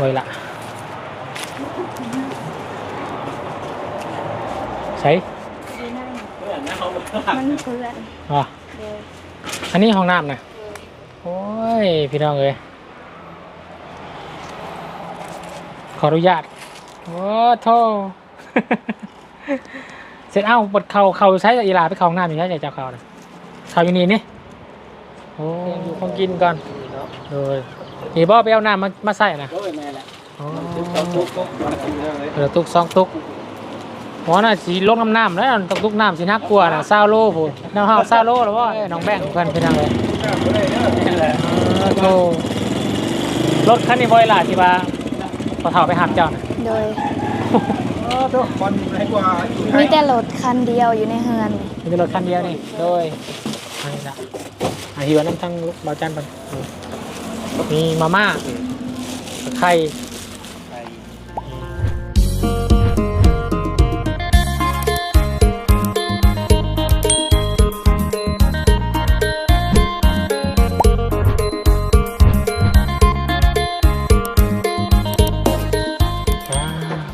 ไว้ละใช่ดีนั่นเพื่อนนะเขาบอกมันเปื้อนอะเลยอันนี้ห้องน้ำนะโอ้ย พี่น้องเอ้ยขออนุญาตโอ้โท เสร็จเอ้าบดเข่าเข่าใช้อีหลาไปเข้าห้องน้ำอยู่ใช่เจ้าเข่านะเข่าอยู่นี่นี่โอ้ยอยู่ของกินก่อนเลย นี่บ่ไปเอาน้ำมามาใส่นะโอ้ยแม่แหละอ๋อตุ๊กตุ๊กตุ๊กตุ๊กมากินเลยเออตุกสองตุกหมอน่ะสีลงน้ำน้ำแล้วตุกตุกน้ำสีนักกลัวน่ะซาโลพูดน้ำห้าวซาโลหรือว่าเอ้ยน้องแบ่งเพื่อนเป็นยังไงนี่แหละเออโธ่รถคันนี้บ่อยล่ะที่ว่าพอเฒ่าไปหับเจ้าน่ะโดย เออตุ๊กคนไหนกว่ามีแต่รถคันเดียวอยู่ในเฮือนมีแต่รถคันเดียวนี่โดยอันนี้ละอาหิวน้ำทั้งลูกเบาจันปัน มีมาม่าไข่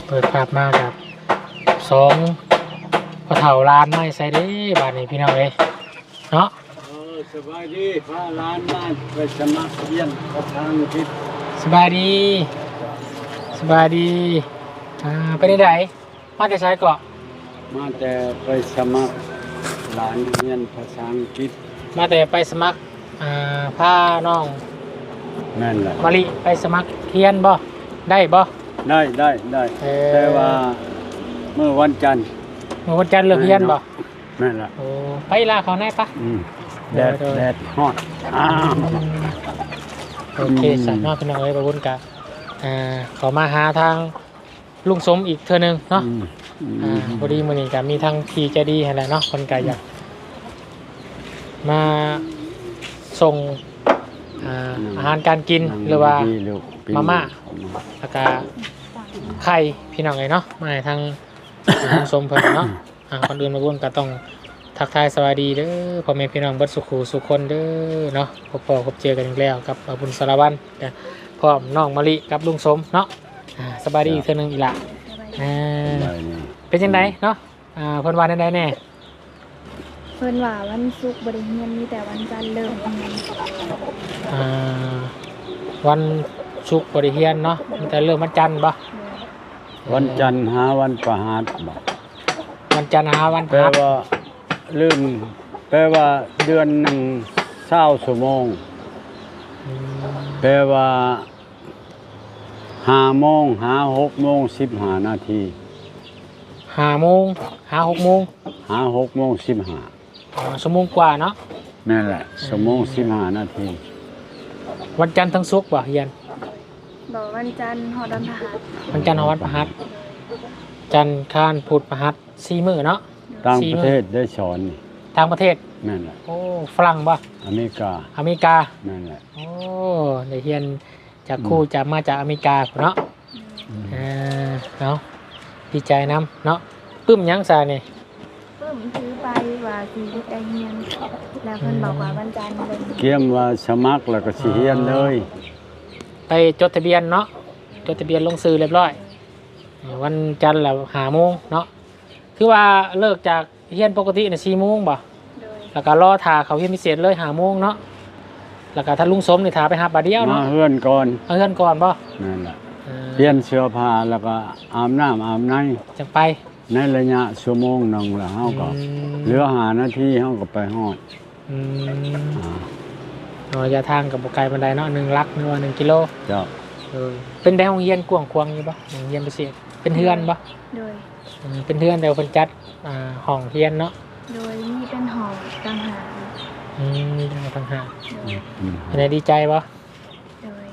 เปิดภาพมากับสองพอเฒ่าร้านไม่ใส่เด้บาทนี้พี่น้องเอ้ยเนาะ บายดีพาร้านมาไปสมัครเรียนกับทางทิศสบายดีสบายดีอ่าไปได้ไหนมาแต่ใช้เกาะมาแต่ไปสมัครร้านเรียนภาษาอังกฤษมาแต่ไปสมัครอ่าพาน้องนั่นแหละมาริไปสมัครเทียนบ่ได้บ่ ได้ได้ได้เอ่อ แต่ว่าเมื่อวันจันทร์เมื่อวันจันทร์เลิกเรียนบ่นั่นแหละโอ้ไปลาเขาแน่ปะอืม แดดโดยแดดฮอดอ้าวโอเคสามารถพี่น้องเอ้ยประวุนกะอ่าขอมาหาทางลุงสมอีกเทื่อหนึงเนาะอืมอือ่ามพอดีมื้อนี้ก็มีทางพี่ใจดีหั่นแหละเนาะคนก็อยากมาส่งอ่าอาหารการกินหรือว่าดีลูกปีมาม่าแล้วก็ไข่พี่น้องเลยเนาะมาให้ทางลุงสมเพิ่นเนาะอ่าคนอื่นมาบุญก็ต้อง ทักทายสวัสดีเด้อพ่อแม่พี่น้องเบิดสุขูสุขคนเด้อเนาะพบพอพบเจอกันอีกแล้วกับอาบุญสารวันนะพร้อมน้องมะลิกับลุงสมเนาะอ่าสบายดีอีกเทื่อหนึงอีกละอ่าได้นี่เป็นจังไดเนาะอ่าเพิ่นว่าได้ได้แน่เพิ่นว่าวันศุกร์บริเฮียนมีแต่วันจันทร์เริ่มเรียนอ่าวันศุกร์บริเฮียนเนาะมีแต่เริ่มวันจันทร์บ่วันจันทร์หาวันประหารบ่วันจันทร์หาวันพแปลฤหัสว่า ลืมแปลว่าเดือนหนึ่งเศร้าชั่วโมงอืมแปลว่าห้าโมงหาหกโมงสิบห้านาทีห้าโมงหาหกโมงหาหกโมงสิบห้าอ่าชั่วโมงกว่าเนาะนั่นแหละชั่วโมงสิบห้านาที วันจันทร์ทั้งศุกร์บ่เฮียนบอกวันจันทร์หอดอนพหัสวันจันทร์หาวันพฤหัสจันทร์คานพุธพฤหัสสี่มื้อเนาะ ต่างสี่ประมื้อเทศได้สอนนี่ต่างประเทศ นั่นแหละโอ้ฝรั่งบ่อเมริกาอเมริกา นั่นแหละโอ้ได้เฮียนจากครู่จากมาจากอเมริกาพุ่นเนาะอ่าเนาะดีใจนํเนาะปึ้มหยังซานี่เพิ่มซื้อไปว่าสีได้เฮียนแล้วเพิ่นบอกว่าวันจันทร์เริ่มเกี่ยมว่าสมัครแล้วก็สิเฮียนเลยไปจดทะเบียนเนาะจดทะเบียนลงซื้อเรียบร้อยอ่าวันจันทร์แล้วหาโมงเนาะ คือว่าเลิกจากเฮียนปกติน่ะ4โมงบ่โดยแล้วก็รอถ่าเขาเฮียนพิเศษเลยหาโมงเนาะแล้วก็ถ้าลุงสมนี่ถ่าไปหาบาทเดียวมาเนาะเฮือนก่อนเอาเงินก่อนป่ะนั่นแหละเปลี่ยนเสื้อผ้าแล้วก็อาบน้ำอาบในจังไปในระยะชั่วโมงหนึงแล้วเฮาก็อืมเหลือหานาทีเฮาก็ไปฮอดอืมอ่าเอาระยะทางกับบุไกลบันไดเนาะหนึ่งลักหรือว่าหนึ่งกิโลเจ้าเออเป็นได้ห้องเฮียนกว้างควางอยู่ป่ะห้องเฮียนพิเศษเป็นเฮือนป่ะโดยอืม เป็นเฮือนแต่ว่าเพิ่นจัดอ่าห้องเฮียนเนาะโดยมีเป็นหอต่างหากอืมมีต่างหากโดยอืมเป็นไงดีใจป่ะโดย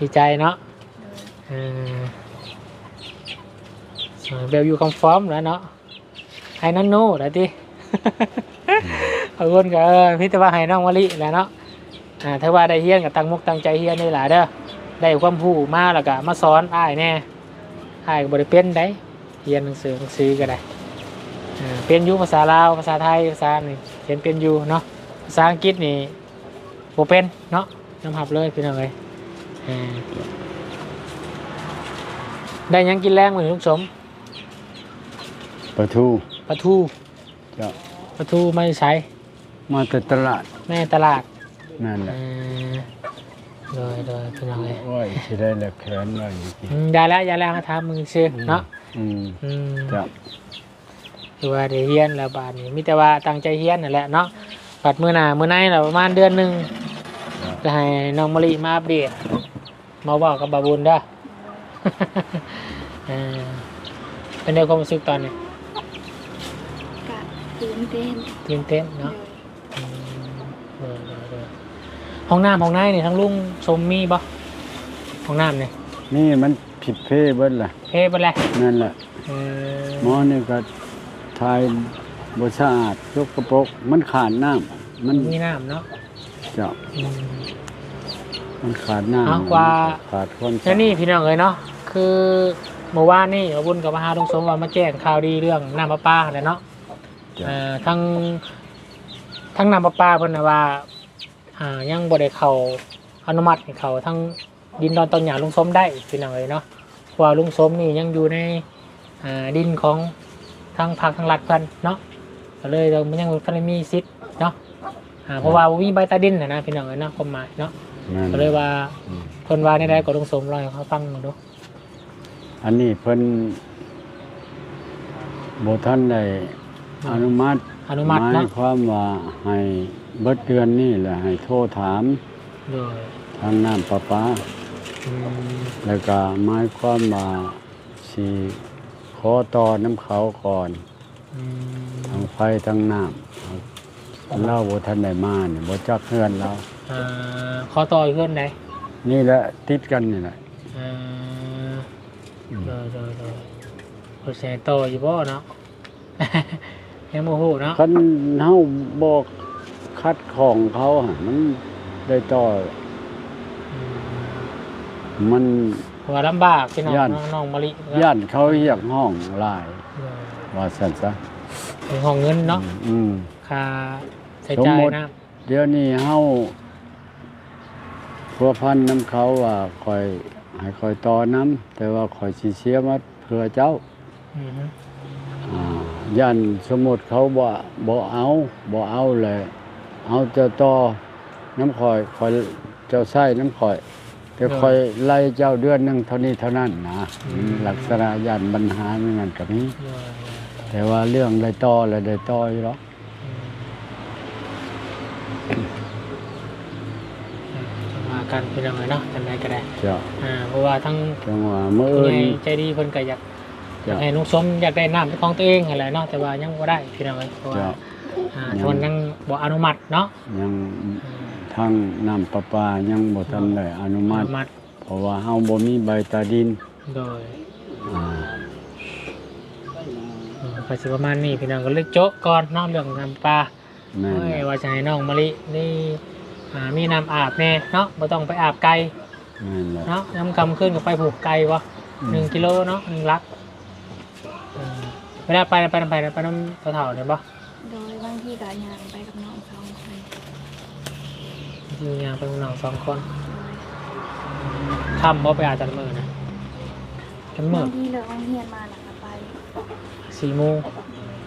ดีใจเนาะโดยเออเบลอยู่คอมฟอร์มแล้วเนาะไฮนันโน่แล้วดิเอาคนก็เออพี่แต่ว่าให้น้องมะลิแหล้วเนาะอ่าถ้าว่าได้เฮียนกับตั้งมุกตั้งใจเฮียนนี่แหละเด้อได้ความรู้มาแล้วก็มาสอนอ้ายแน่อ้ายก็บ่ได้เป็นได้ เรียนหนังสือหนังสือก็ได้อ่าเป็นอยู่ภาษาลาวภาษาไทยภาษานี่เขียนเป็นอยู่เนาะภาษาอังกฤษนี่บ่เป็นเนาะน้ำหับเลยพี่น้องเอ้ยอ่าได้หยังกินแรงเหมือนลุงสมประตูปลาทูเจ้าปลาทูไม่ใช้มาแต่ตลาดแม่ตลาดนั่นแหเอละอโดยโดยพี่น้องเลยโอ้ยสิได้แล้วแขนว่าอย่างนี้อืมได้แล้วยาแล้วทำมึงซื้อเนาะ อืมอืมเจ้าคือว่าได้เฮียนแล้วบาดนี้มีแต่ว่าตั้งใจเฮียนนั่นแหละเนาะบัดมื้อหน้ามื้อในเราประมาณเดือนหนึงจะให้น้องมะลิมาอัปเดตมาบอกกับบาบุญเด้อ เออเป็นเรื่องความรู้สึกตอนนี้กะตื่นเต้นตื่นเต้นเนาะ อืมเออเออเออห้องน้ำห้องน้ำนี่ทั้งลุงชมมีบ่ห้องน้ำนี่ นี่มันผิดเพศเบิดล่ะเฮ้ยเป็นไรนั่นแหละเออหมอนี่ก็ทายบ่สะอาดยกกระปรกมันขาดน้ำมันมีน้ำเนาะเจ้าอืม มันขาดน้ำเอากว่า ขาดความแล้วนี่พี่น้องเลยเนาะคือเมื่อวานนี่อาบุญกับมาหาลุงสมว่ามาแจ้งข่าวดีเรื่องน้ำประปาแหละเนาะจ้ะเอ่อทั้งทั้งน้ำประปาเพิ่นน่ะว่าอ่ายังบ่ได้เข้าอนุมัติให้เขาทั้ง ดินดอนตอนหยาลุงสมได้พี่น้องเลยเนาะเพราะว่าลุงสมนี่ยังอยู่ในอ่าดินของทางภาคทางรัฐเพิ่นเนาะก็เลยเรามันยังบ่ทันได้มีสิทธิ์เนาะอ่าเพราะว่าบ่มีใบใตาดินน่ะนะพี่น้องเอ้ยเนาะความหมายเนาะนั่นก็เลยว่าอืมเพิ่นว่าในใดก็ลุงสมรอให้เขาฟังดูอันนี้เพิ่นบ่ทันได้อนุมัติอนุมัติหมาเนาะยความว่าให้เบิดเดือนนี่แหละให้โทรถามโดยทางน้ำประปาอืม แล้วก็หมายความว่าสิขอต่อน้ำเขาก่อนอืมทางไฟทางน้ำเราบ่ทันได้มาเนี่ยบ่จักเฮือนเราอ่าขอต่ออีกเพื่อนไหนนี่แหละติดกันนี่แหละอ่าโดยโดยโดยโอแชร์ต่ออยู่บ่เนาะ ยังโมโหเนาะคันเฮาบ่คัดของเขาหั่นมันได้ต่ออืม มันเพราะว่าลำบากพี่น้องย่านน้องน้องมะลิย่านเขาเรียกห้องหลายเออว่าซั่นซะเป็นห้องเงินเนาะอืมค่าใช้จ่ายสมมุตินะเดี๋ยวนี้เฮาพัวพันน้ำเขาว่าคอยให้คอยต่อน้ำแต่ว่าคอยสิเสียมาเพื่อเจ้าอือฮึอ่าย่านสมมุติเขาบ่บ่เอาบ่เอาเลย เอาเจ้าต่อน้ำคอยคอยเจ้าใช้น้ำคอย แต่คอยไล่เจ้าเดือนหนึงเท่านี้เท่านั้นนะลักษณะย่านปัญหาเหมือนกันกับนี้เออแต่ว่าเรื่องได้ต่อแล้วได้ต่ออยู่หรอกจะมากันพี่น้องเลยเนาะจังไดก็ได้เจ้าอ่าเพราะว่าทั้งจังหวะเมื่อผู้อื่ใหนญ่ใจดีเพิ่นก็อยากเจ้าให้ลุงสมอยากได้น้ำเป็นของตัวเองอะไรเนาะแต่ว่ายังบ่ได้พี่น้องเอ้ยเพราะว่าเจ้าอ่าทนยังบ่อนุมัติเนาะยังอืม ทางน้ำประปายังบ่ทันได้อนุอมัตินุมัติเพราะว่าเฮาบ่มีใบตาดินโดยอ่าอืมก็สิประมาณนี้พี่น้องก็เลยโจ๊ะก่อนเนาะเรื่องน้ำปลาแม่นเอ้ยแหละว่าจะให้น้องมะลินี่อ่ามีน้ำอาบแน่เนาะบ่ต้องไปอาบไกลแม่นแหละเนาะน้ำกำขึ้นก็ไปผูกไกลวะอืมหนึ่งกิโลเนาะหนึ่งลักอืมเวลาไปไปไปไปไปน้ำเถ่าๆเนี่ยปะโดยบางทีก็ย่างไปกับน้องสองคน มีงานไปหนองสองคนโดยทำบ่ไปอาบจันมือนะจันมืบาองทีเลิกโรงเรียนมาหลังก็ไปสี่โมง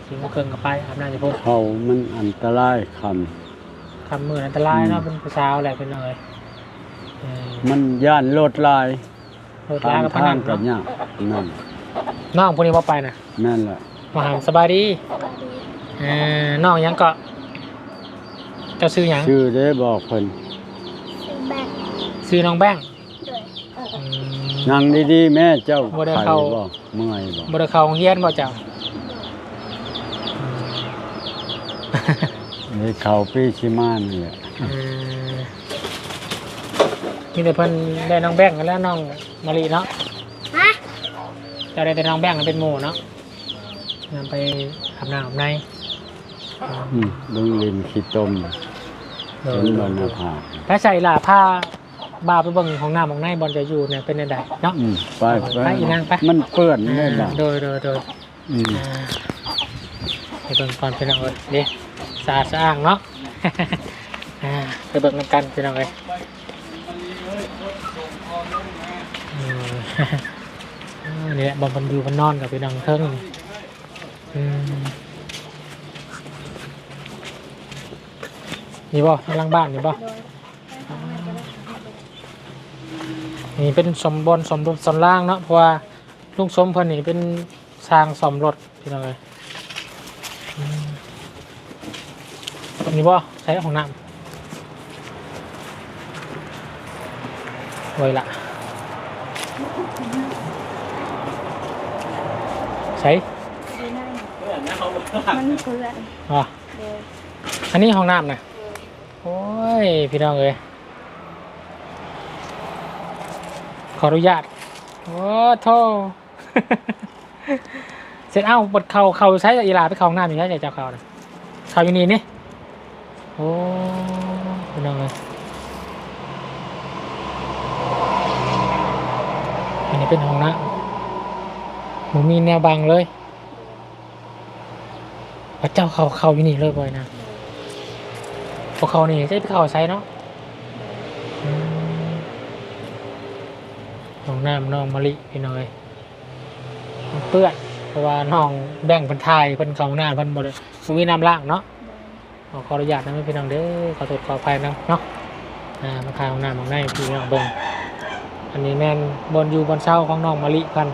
สี่โมงครึ่งก็ไปอาบน้ำจะพูดเขามันอันตรายคำทำมืออันตรายเนาะอืมเป็นผู้สาวอะไรเป็นเลยเออมันย่านโลดลายรถลากับพทานังนกับเนาะยากนั่นน้องพวกนี้ว่าไปนะแม่นแหละมาหามสบายดีเออน้องยังเกาะเจ้าซื้อหยังชื่อได้บอกเพิ่นแบกซื้อน้องแบงค์โดยอืม นั่งดีๆแม่เจ้าบ่ได้ไข้เข้าบ่เมื่อยบ่บริเขาโรงเฮียนบ่เจ้านี่เขาปีชิมานี่แหละอืมมีแต่เพิ่นได้น้องแบงค์กันแล้วน้องมารีเนาะฮะเจะได้แต่น้องแบงค์กันเป็นหมู่เนาะนำไปอาบน้ำอาบในอืมเบิ่งลินขี้ต้ม เอเห็อนบ่หน้าผากถ้าใส่ล่ะผ้าบาไปเบิ่งของน้ำของในบอลจะอยู่เนี่ยเป็นใดๆเนาะอืมไปไปอีนางไปมันเปื้อนได้บ่โดยโดยโดยอืมอ่าไปเบิ่งก่อนเป็นเอาเลยเด้สะอาดสะอ้างเนาะอ่าไปเบิ่งน้ำกันเป็นเอาเลยอืมอืมนี่แหละบอมบันอยู่มันนอนกับไปนังเทิงอืม นี่บ่ข้างล่างบ้านนี่บ่โดยนี่เป็นสมบนสมรถสมล่างเนาะเพราะว่าลุงสมเพิ่นนี่เป็นสร้างสมรถพี่น้องเลยอืมนี่บ่ใช้ของน้ำไว้ละใช้ดูหน้ามันเปื้อนอะโดยอันนี้ห้องน้ำนะโอ้ ยพี่น้องเอ้ยขออนุญาตโอ้โทเสร็จเอ้าบดเข่าเข่าใช้อีหลาไปเข่าห้องน้ำอยู่ใช่เจ้าเข่านะเข่าอยู่นี่นี่โอ้พี่น้องเอ้ยอันนี้เป็นห้องน้ำผมมีแนวบังเลยพระเจ้าเข่าเข่าอยู่นี่เลยบ่อยนะพ วกเขานี่ใช้ไปเขาใช้เนาะน้องน้ำน้องมะลิพี่น้อยเปื้อนเพราะว่าน้องแบ่งเป็นทายเป็นเขาหน้าเป็นบริมันมีน้ำล่างเนาะขออนุญาตนะพี่น้องเด้อขอโทษขออภัยนะเนาะอ่ามาทายของน้ำของในพี่น้องเบิ่งอันนี้แม่นบนอยู่บนเช้าของน้องมะลิกัน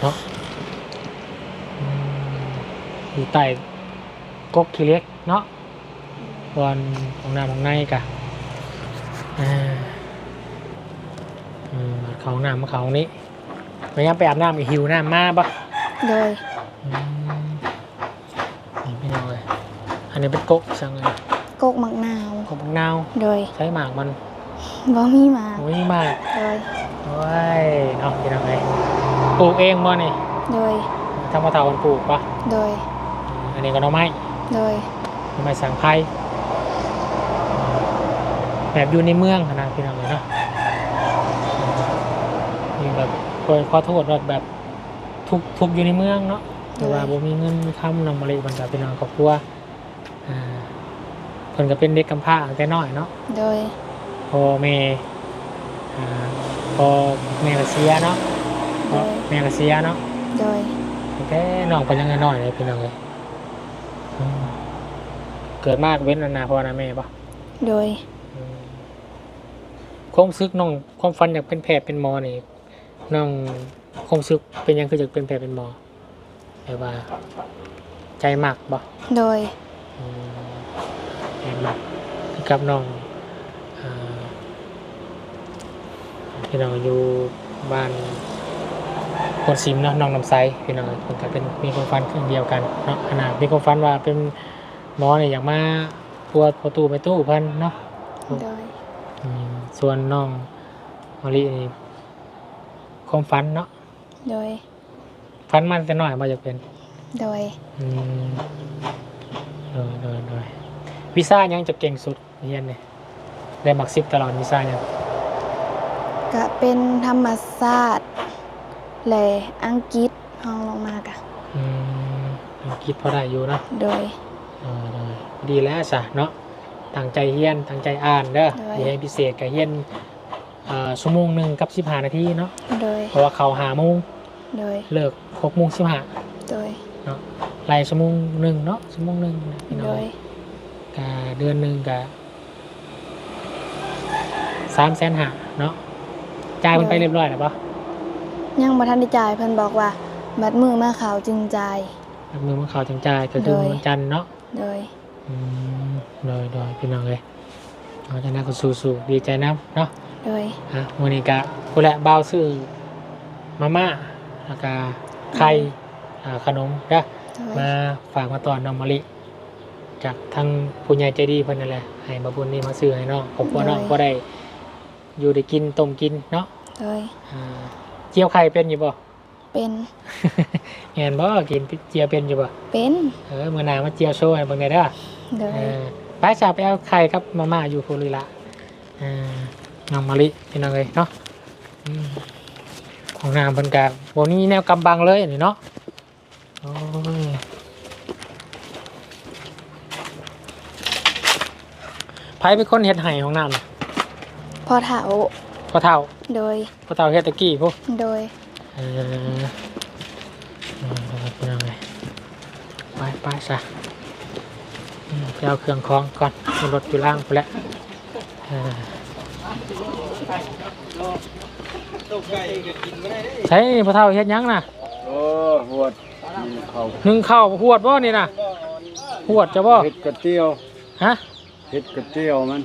เนาะอืม อยู่ใต้กกขี้เล็กเนาะบอนของน้ำของในกะอ่าอืมเขาห้องน้ำมาเขาห้องนี้ไปยังไปอาบน้ำอีกหิวน้ำมาปะโดยอืมนี่ไม่เอาเลยอันนี้เป็นกกสั่งเลยกกมักนาวกกมะนาวโดยใช้หมากมันบ่มีหมาโอ้ยมากโดยโอ้ยเนาะเป็นยังไงปลูกเองบ่นี่โดยทำมาเถาวันปลูกปะโดย อืมอันนี้ก็หน่อไม้โดยทำไมสั่งไพ่แบบอยู่ในเมืองขนาดพี่น้องเลยเนาะนี่แบบคนขอโทษว่าแบบทุกทุกอยู่ในเมืองเนาะแต่ว่าบ่มีเงินมีคำนำมาเลยบรรดาพี่น้องครอบครัวอ่าเพิ่นก็เป็นเด็กกำพร้าตั้งแต่น้อยเนาะโดยพ่อแม่อ่าพ่อแม่ก็เสียเนาะพ่อแม่ก็เสียเนาะโดยแต่น้องเพิ่นยังน้อยๆเลยพี่น้องเลยอืม เกิดมากเว้นนานาพ่อนาแม่ปะโดยความซึกน้องความฝันอยากเป็นแพทย์เป็นหมอนี่น้องความซึกเป็นหยังคืออยากเป็นแพทย์เป็นหมอแบบว่า ใจมากบ่โดยอืมใจมากคือกับน้องอ่าพี่น้องอยู่บ้านคนซิมเนาะน้องน้ำใสพี่น้องเพิ่นก็เป็นมีความฝันคือเดียวกันเนาะขนาดมีความฝันว่าเป็น หมอเนี่ยอยากมาปวดประตูไปตู้เพิ่นเนาะโดยอืมส่วนน้องมารีนี่ความฝันเนาะโดยฝันมันแต่น้อยมาจะเป็นโดยอืมโดยโดยโดยวีซ่ายังจะเก่งสุดเรียนเนี่ยได้หมักซิปตลอดวีซ่ายังก็เป็นธรรมศาสตร์และอังกฤษห้องลงมากะอืมอังคิดพอได้อยู่เนาะโดยเออโดยดีแล้วจ้ะเนาะตั้งใจเฮียนตั้งใจอ่านเด้อได้ เรียนพิเศษกับเฮียนอ่าชั่วโมงหนึ่งกับสิบห้านาทีเนาะโดย เพราะว่าเขาหาโมงโดย เลิกหกโมงสิบห้าโดยเนาะไล่ชั่วโมงหนึ่งเนาะชั่วโมงหนึ่งนะพี่น้โดองย กะเดือนหนึ่งกะสามแสนหาเนาะจ่ายมันไปเรียบร้อยแล้วปะยังบ่ทันได้จ่ายเพิ่นบอกว่า บัดมือมาขาวจึงจ่ายรับมือมันเขาจังจ่ายก็คือโดย วันจันทร์เนาะ โดยอืมโดยโดยพี่น้องเลยเราจะนั่งก็สู้ๆดีใจน้ำเนาะโดยอะวันนี้กะผู้แหละเบาวซื้อมาม่าแล้วก็ไข่อ่าขนมเด้อโดยมาฝากมาตอนน้องมะลิจากทางผู้ใหญ่ใจดีเพิ่นนั่นแหละให้มาบุญนี่มาซื้อให้น้องผมว่าน้องก็ได้ อยู่ได้กินต้มกินเนาะโดยอ่าเจียวไข่เป็นอยู่บ่เป็น เห็นบ่กินเจียวเป็นอยู่บ่เป็นเออมื้อหน้ามาเจียวโชว์ให้เบิ่งได้เด้อโดยเออไปจ้าไปเอาไข่กับมาม่าอยู่พูนลีละอ่าน้องมะลิพี่น้องเอ้ยเนาะอืมของน้ำเพิ่นก็บ่มีแนวกำบังเลยนี่เนาะโอ้ยไผเป็นคนเฮ็ดไห้ของน้ำน่ะพอเถาพ่อเฒ่า โดยพ่อเฒ่าเฮ็ดตะกี้พวกโดยเออ เอาไปเอาไงไปไปซะอืมไปเอาเครื่องคล้องก่อนมีรถอยู่ล่างไปแล้วเออใช่พ่อเฒ่าเฮ็ดหยังน่ะโอ้หวดนี่เขานึ่งข้าวหวดบ่นี่น่ะหวดจะบ่เฮ็ดกระเตียวฮะเฮ็ดกระเตียวมัน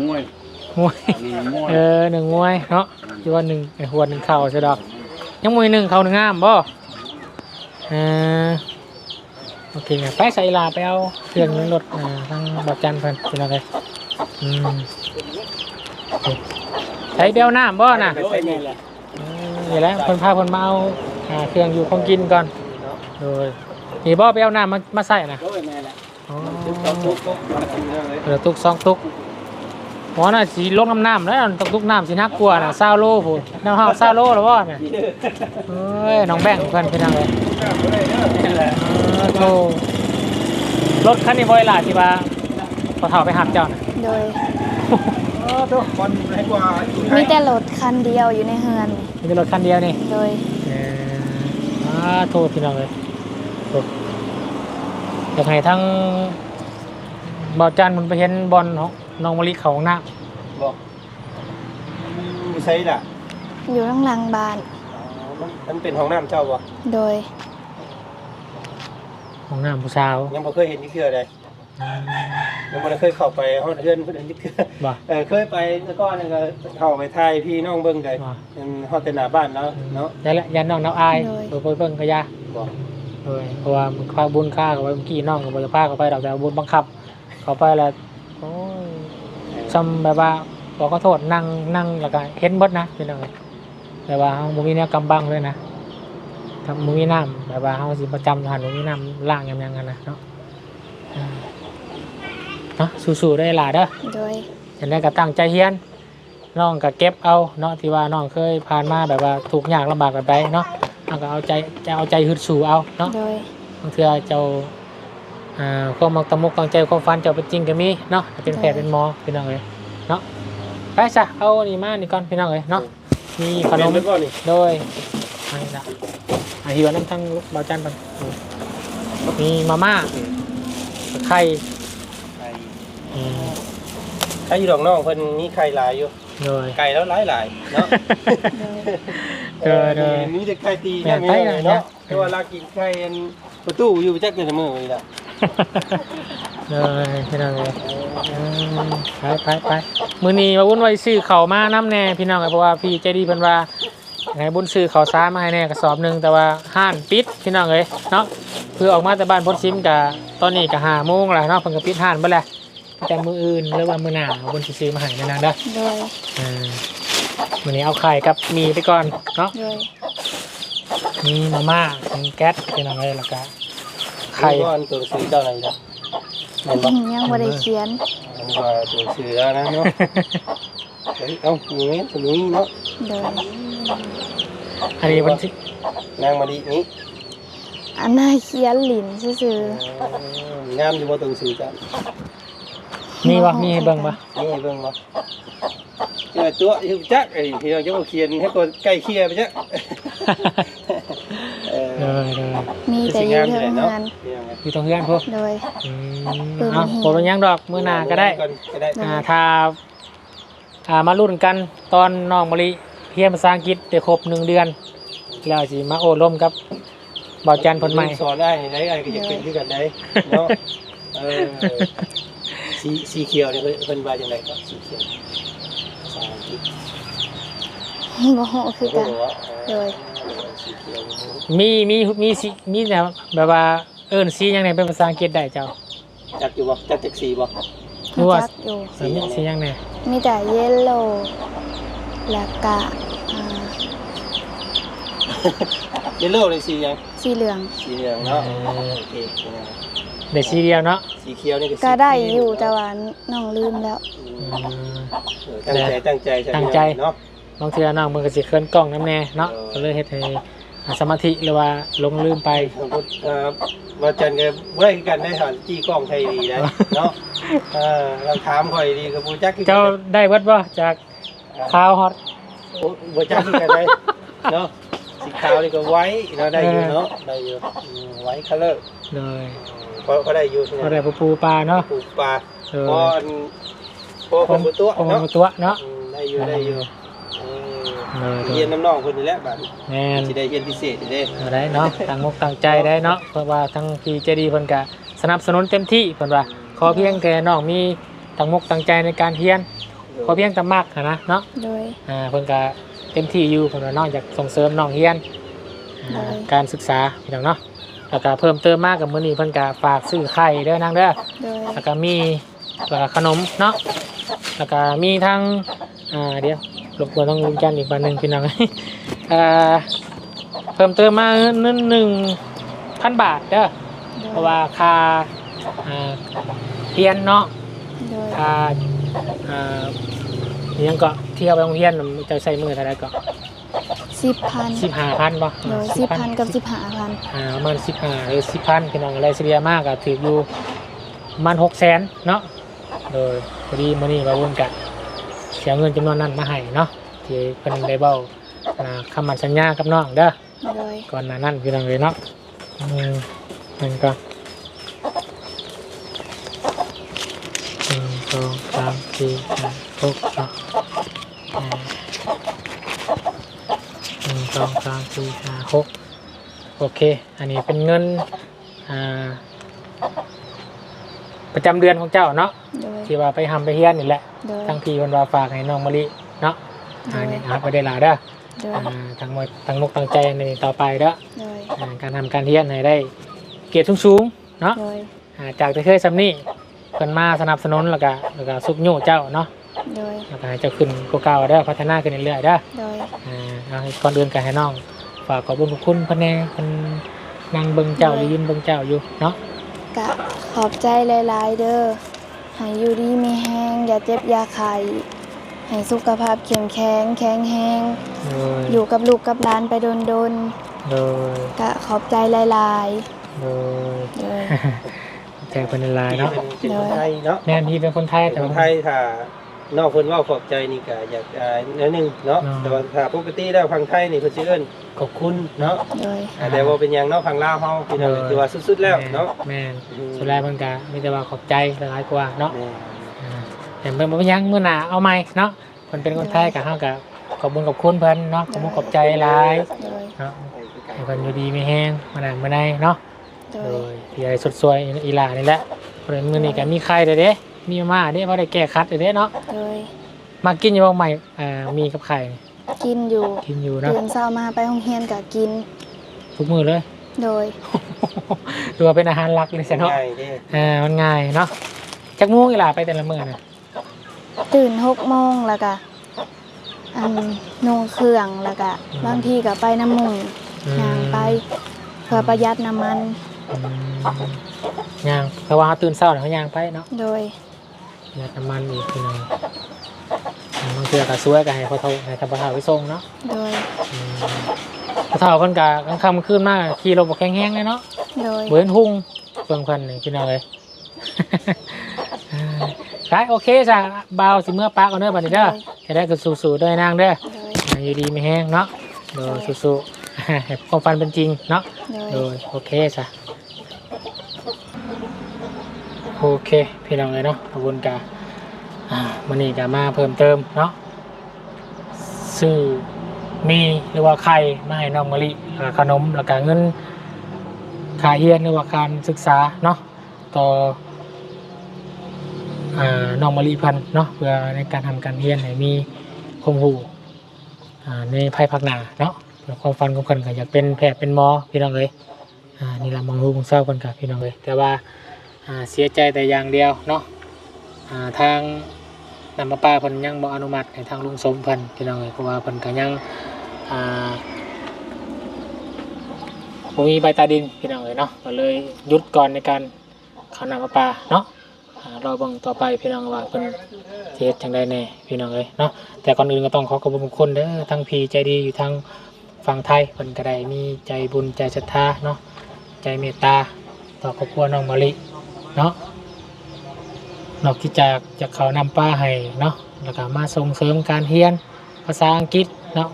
มวยมวยนี่มวยเออหนึ่งมวยเนาะที่ว่าหนึ่งไอ้หวดหนึ่งเข่าใช่ดอกยังมวยหนึ่งเข่าหนึ่งงามบ่เออโอเคไงไปใส่ลาไปเอาเครื่องนี้รถอ่าทั้งบักจันเพิ่นเป็นอะไรอืมโอเคใช้เบลน้ำบ่น่ะเออนี่แหละเพิ่นพาเพิ่นมาเอาอ่าเครื่องอยู่ของกินก่อนโดยนี่บ่ไปเอาน้ำมามาใส่น่ะอ๋อเออตุกสองตุก หมอน่ะสีลงน้ำน้ำแล้วต้องทุกน้ำสีนักกลัวน่ะซาโลพูดน้ำห้าวซาโลหรือว่าเนี่ยเอ้ยน้องแบ่งเพื่อนพี่น้องเลยเออโธ่รถคันนี้บ่อยหล่ะที่ว่าพอเฒ่าไปหับเจ้าน่ะโดยทุกคนให้กว่าอยู่ไทมียแต่รถคันเดียวอยู่ในเฮือน มีแต่รถคันเดียวนี่ โดย เอออ่าโทษพี่น้องเลยโทษอยากให้ทั้งบ่าวจันมันไปเห็นบอลของ น้องมะลิเขาของหน้าบอกมีไซส์ล่ะอยู่ข้างหลังบ้านมันมันเป็นห้องน้ำเจ้าบ่โดยของหน้าผู้สาวยังบ่เคยเห็นที่เทื่อใดยังบ่ได้เคยเข้าไปห้องเฮือนเพิ่นที่เทื่อบ่ เออเคยไปแล้วก็นั่นก็เข้าไปถ่ายพี่น้องเบิ่งได้บ่มันฮอดแต่หน้าบ้านแล้วเนาะยันละยันน้องน้ำอายเปิดเบิ่งกระยาบอกเลยเพราะว่ามันค่าบุญค่าเขาไปเมื่อกี้น้องกับบริภาเขาไปดอกแต่ว่าบุญบังคับ เขาไปแล้วโอ้ย ซ้ำแบบว่าบอกขอโทษนั่งนั่งแล้วก็เห็นเบดนะเป็นยังไงแต่ว่าเขาบ่มีแนวกำบังเลยนะถ้าบ่มีน้ำแบบว่าเขาสิประจำทันบ่มีน้ำล่างยังยังกันนะเนาะอ่าเนาะสู้ๆได้หลาเด้อโดยฉันได้ก็ตั้งใจเฮียนน้องก็เก็บเอาเนาะที่ว่าน้องเคยผ่านมาแบบว่าทุกข์ยากลำบากกันไปเนาะน้องก็เอาใจจะเอาใจฮึดสู้เอาเนาะโดยบางเทื่อเจ้า อ่าความมักตะมุกตั้งใจความฝันเจ้าเป็นจริงก็มีเนาะเป็นแพทย์เป็นหมอพี่น้องเอ้ยเนาะไปซะเอานี่มานี่ก่อนพี่น้องเอ้ยเนาะมีขนมเป็นบ่นี่ โดยอันนี้ละอาหิวน้ำทั้งเบาจันปันมีมาม่าไข่ไข่อืมไข่อยู่ดอกน้องเพิ่นมีไข่หลายอยู่ โดย ไก่แล้วหลายหลายๆเนาะเออเออมีแต่ไข่ตีแม่เนี่ยไปนะ เนาะแต่ว่าลากินไข่อันประตูอยู่จักแต่มื้อนี่ล่ะ เลยพี่น้องเลยอืมไปไปไปมือนี้มาวุ่นไว้ซื้อเขาวมาน้ำแน่พี่น้องเอ้ยเพราะว่าพี่ใจดีเพิ่นว่าให้บุญซื้อเขาวซ้ามาให้แน่กระสอบหนึ่งแต่ว่าห้านปิดพี่น้องเลยเนาะเพื่อออกมาแต่บ้านพ้นซิมกับตอนนี้กับห้าโมงแล้วเนาะเพิ่นก็ปิดห้านไปแล้วแต่มืออื่นหรือว่ามือหน้าบุญสิซื้อมาให้นะนางเด้อโดยอ่ามือนี้เอาไข่กับหมีไปก่อนเนาะโดยมีมาม่ามีแก๊สพี่น้องเลยแล้วก็ไข่ ไข่ก่อนตัวซื้อเจ้าไหนล่ะเห็นบ่ยังบ่ได้เขียนอันว่าตัวเสือนะเนาะเฮ้ยเอ้าหนูนี้หนูนี้เนาะโดยอันนี้มันที่นางมาดีนี้อันน่าเขียนหลินซื่อเอองามอยู่บ่ตัวสือจ้ะมีวะมีให้เบิ่งปะนี่เบิ่งบ่เออตัวอยู่จักไอ้ที่เราจะเอาเขียนให้ตัวใกล้เคียไปจัก เออเลยเลยๆมีแต่อยู่เทิงเฮือนเนี่ยไงอยู่ตรงเฮือนพวกโดย อืมเปิดเอาให้ผมเป็นหยังดอกมือหนาก็ได้ก็ได้ อ่าถ้าอ่ามารุ่นกันตอนน้องมะลิเพียนภาษาอังกฤษได้ครบหนึ่งเดือน แล้วสิมาโอ้ร่มกับบ่าวจันทร์ผลใหม่ สอนได้ได้ไอ้ก็จะเป็นคือกันได้เนาะเออสีสีเขียวเนี่ยเพิ่นเพิ่นว่าจังไดก็สีเขียวภาษาอังกฤษบ่ฮู้คือโอ้กันโหโดยสีเขียว มีมีมีสิมีแนวแบบว่าเอิ้นซีหยังไงเป็นภาษาอังกฤษได้เจ้าจักอยู่บ่จักจักสีบ่หรือว่าจักอยู่ เออมีซีหยังไงมีแต่เยลโล่แล้วก็อ่าเยลโล่เลยสีหยังสีเหลือง สีเหลืองเนาะโอเคได้ซีเดียวเนาะสีเขียวนี่ก็สีก็ได้อยู่แต่ว่าน้องลืมแล้ว อือืมมเออตั้งใจตั้งใจตั้งใจ เนาะ บางเทื่อน้องมันก็สิเคลื่อนกล้องน้ำแน่เนาะก็เลยเฮ็ดให้อ่าสมาธิหรือว่าลงลืมไป สมมุติเอ่อว่าจันก็บ่ได้คือกันได้หันจี้กล้องไทยดีได้เนาะเออเราถามข่อยดีก็บ่จักคือกัเจ้านได้เบิดบ่จากข่าวฮอตโอ้บ่จักคือกันได้เนาะสีขาวนี่ก็ไว้เนาะได้อยู่เนาะได้อยู่อืมไว้คัลเลอร์เลยพอพอได้อยู่พอได้ปูปูปลาเนาะปลูกปลาเออพออันพอผมตัวผมเนาะตัวเนาะอืมได้อยู่ได้อยู่เอ เอออเรียนน้ำน้องเพิ่นนี่แหละบัดนี้แม่นสิได้เรียนพิเศษนี่เด้เอาได้เนาะตั้งมกตั้งใจได้เนาะเพราะว่าทั้งพี่เจดีเพิ่นก็สนับสนุนเต็มที่เพิ่นว่าขอเพียงแต่น้องมีตั้งมกตั้งใจในการเรียน ขอเพียงแต่มักหั้นนะเนาะโดย อ่าเพิ่นก็เต็มที่อยู่เพิ่นว่านอกจากส่งเสริมน้องเรียนอ่าได้การศึกษาพี่น้องเนาะแล้วก็เพิ่มเติมมากกับมื้อนี้เพิ่นก็ฝากซื้อไข่เด้อนางเด้อ โดย แล้วก็มีแล้วก็ขนมเนาะแล้วก็มีทั้งอ่าเดี๋ยว รบกวนต้องลุงจันทร์อีกวันหนึ่งพี่น้องอ่าเพิ่มเติมมาเงินหนึ่งพันบาทเด้อโดยเพราะว่าค่าอ่าเรียนเนาะโดยค่าอ่าอิหยังก็เที่ยวไปโรงเรียนจะใช้มือเท่าไหรก็สิบพันสิบห้าพันป่ะโดยสิบพันกับสิบห้าพันอ่าประมาณสิบห้าหรือสิบพันพี่น้องอะไรเสียมากก็ถืออยู่ประมาณหกแสนเนาะโดยพอดีมื้อนี้มาวุ่นกะ เสียเงินจำนวนนั้นมาให้เนาะที่เพิ่นได้เบ้าอ่าคำมั่นสัญญากับน้องเด้อโดยก่อนหน้านั้นพี่น้องเลยเนาะอืมมันก็หนึ่งสองสามสี่ห้าหกเนาะอ่าหนึ่งสองสามสี่ห้าหกโอเค อันนี้เป็นเงินอ่า ประจำเดือนของเจ้าเนาะโดย ที่ว่าไปทำไปเฮียนนี่แหละโดยทั้งพี่คนว่าฝากให้น้องมะลิเนาะอ่านี่ครับไปได้หลายเด้อโดย อ่าทั้งหมดทั้งมุกตั้งใจในต่อไปเด้อโดย อ่าการทำการเรียนให้ได้เกียรติสูงๆเนาะ โดย อ่าจากที่เคยสำนี่เพิ่นมาสนับสนุนแล้วก็แล้วก็ซุกโย่เจ้าเนาะโดย แล้วก็ให้เจ้าขึ้นกว่าเก่าเด้อพัฒนาขึ้นเรื่อยๆเด้อโดย อ่าเอาให้ก่อนอื่นก็ให้น้องฝากขอบคุญขอบคุณเพิ่นแน่เพิ่นนั่งเบิ่งเจ้าหรือยืนเบิ่งเจ้าอยู่เนาะกะ ขอบใจหลาย ๆ เด้อให้อยู่ดีมีแห้งอย่าเจ็บอย่าไข้ให้สุขภาพเข้มแข็งแข็งแรงโดยอยู่กับลูกกับหลานไปโดนโดยๆกะขอบใจหลายโดยๆโดยแจกเป็นลายที่เนาะเป็นเป็นคนไทยเนาะแม่พี่เป็นคนไทยแต่แต่คว่านไทยถ้า นอกเพิ่นเว่าขอบใจนี่ก็อยากอ่าเนื้อหนึงเนาะอ๋อแต่ว่าถ้าปกติแล้วฟังไทยนี่เพิ่นสิเอิ้นขอบคุณเนาะโดยอ่าแต่ว่าเป็นหยังเนาะฟังลาวเฮาพี่น้องเออถือว่าสุดๆแล้วเนาะแม่นอืมสุดท้ายมันก็มีแต่ว่าขอบใจหลายกว่าเนาะ แม่อ่าแต่เพิ่นบ่มีหยังมื้อหน้าเอาใหม่เนาะเพิ่นเป็นคนไทยก็เฮาก็ขอบคุญขอบคุณเพิ่นเนาะขอบคุณขอบใจหลายโดยเนาะให้เพิ่นอยู่ดีมีแฮงมื้อหน้ามื้อใดเนาะโดโดยยที่ให้สดสวยอีหลานี่แหละเพิ่นมื้อนี้ก็มีไข่เด้อเด้ มีมาม่าเด้บ่ได้แก้คัดเด้อเด้เนาะโดยมากินอยู่บ่ใหม่อ่ามีกับไข่นี่กินอยู่กินอยู่เนาะตื่นเช้ามาไปโรงเรียนกะกิน ทุกมื้อเลย โดยดูว่าเป็นอาหารหลักเลยซะเนาะง่ายเด้อ่ามันง่ายเนาะจักโมงอีหลาไปแต่ละมื้อน่ะตื่นหกโมงแล้วก็อันนุ่งเครื่องแล้วก็บางทีก็ไปน้ำหมุงย่างไปเพื่อประหยัดน้ำมัน อืมย่างเพราะว่าเขาตื่นเช้าเนี่ยเขาย่างไปเนาะโดย ประหยัดน้ำมันอีกทีหนึงอืมบางทีก็สวยก็ให้เขาโทรให้ทำประทาไปส่งเนาะโดย อืมพอเท่าคนกะกลางค่ำคืนมากขี่รถบอกแห้งๆเลยเนาะ โดย เบิ้นหุ่งเบิ่งพันนี่พี่น้องเลยอ่าไปโอเคจ้ะเบาวสิเมื่อปากเอาเนื้อบัดนี้เด้อจะได้ก็สู้ๆด้วยนางเด้อโดย อ่าอยู่ดีไม่แห้งเนาะโดยสู้ๆ ให้ความฝันเป็นจริงเนาะโดโดย ยโอเคจ้ะโอ เคพี่น้องเลยเนาะขอบคุณกาอ่ามันนี่กามาเพิ่มเติมเนาะซื้อมีหรือว่าไข่มาให้น้องมะลิขนมแล้วก็เงินค่าเฮียนหรือว่าการศึกษาเนาะต่ออ่น้องมะลิพันเนาะเพื่อในการทำการเฮียนให้มีความรู้อ่าในภายภาคหน้าเนาะแล้วความฝันของคนก็อยากเป็นแพทย์เป็นหมอพี่น้องเลยอ่านี่ละมองรู้มองเศร้ากันกับพี่น้องเลยแต่ว่า เสียใจแต่อย่างเดียวเนาะทางนำมาป้าเพิ่นยังบ่อนุมัติให้ทางลุงสมเพิ่นพี่น้องเลยเพราะว่าเพิ่นก็ยังอ่าบ่มีใบตาดินพี่น้องเลยเนาะก็เลยหยุดก่อนในการขานำมาป้าเนาะรอบิ่งต่อไปพี่น้องว่าเพิ่นเฮ็ดจังไดแน่พี่น้องเลยเนาะแต่ก่อนอื่นก็ต้องขอขอบคุณทุกคนเด้อทั้งพี่ใจดีอยู่ทางฝั่งไทยเพิ่นก็ได้มีใจบุญใจศรัทธาเนาะใจเมตตาต่อครอบครัวน้องมะลิ เนาะนอกจากจะเขานำป้าให้เนาะแล้วก็มาส่งเสริมการเรียนภาษาอังกฤษเนาะ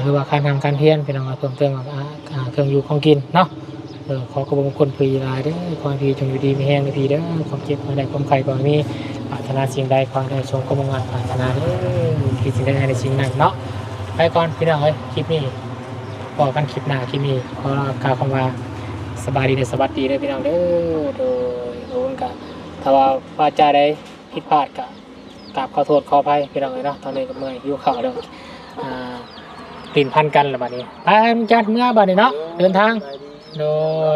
หรือว่าการทำการเพียนพี่น้องเพิ่มเติมกับอ่าอ่าเครื่องอยู่ของกินเนาะเออขอกระบวนคนพีลายด้อความพีจงอยู่ดีมีแห้งในพีเด้อความเจ็บความใดความไข้ความมีปรารถนาสิ่งใดขอให้ได้ชมก็มุ่งมั่นปรารถนาเด้คิดสิ่งใดให้ในสิ่งนั้นเนาะไปก่อนพี่น้องเอ้ยคลิปนี้พอกันคลิปหน้าคลิปนี้ขอกล่าวคำว่า สบายดีเลยสวัสดีเลยพี่น้องเด้อโดยโอนกับถ้าว่าว่าจาได้ผิดพลาดก็กราบขอโทษขออภัยพี่น้องเลยเนาะตอนนี้ก็เมื่อยหิวข้าวเล้อ่าตีนพันกันแล้วบัดนี้ไปจัดเมื่อบัดนี้เนาะเดินทาง โด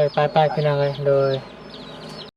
ยไปไปพี่น้องเลยโดย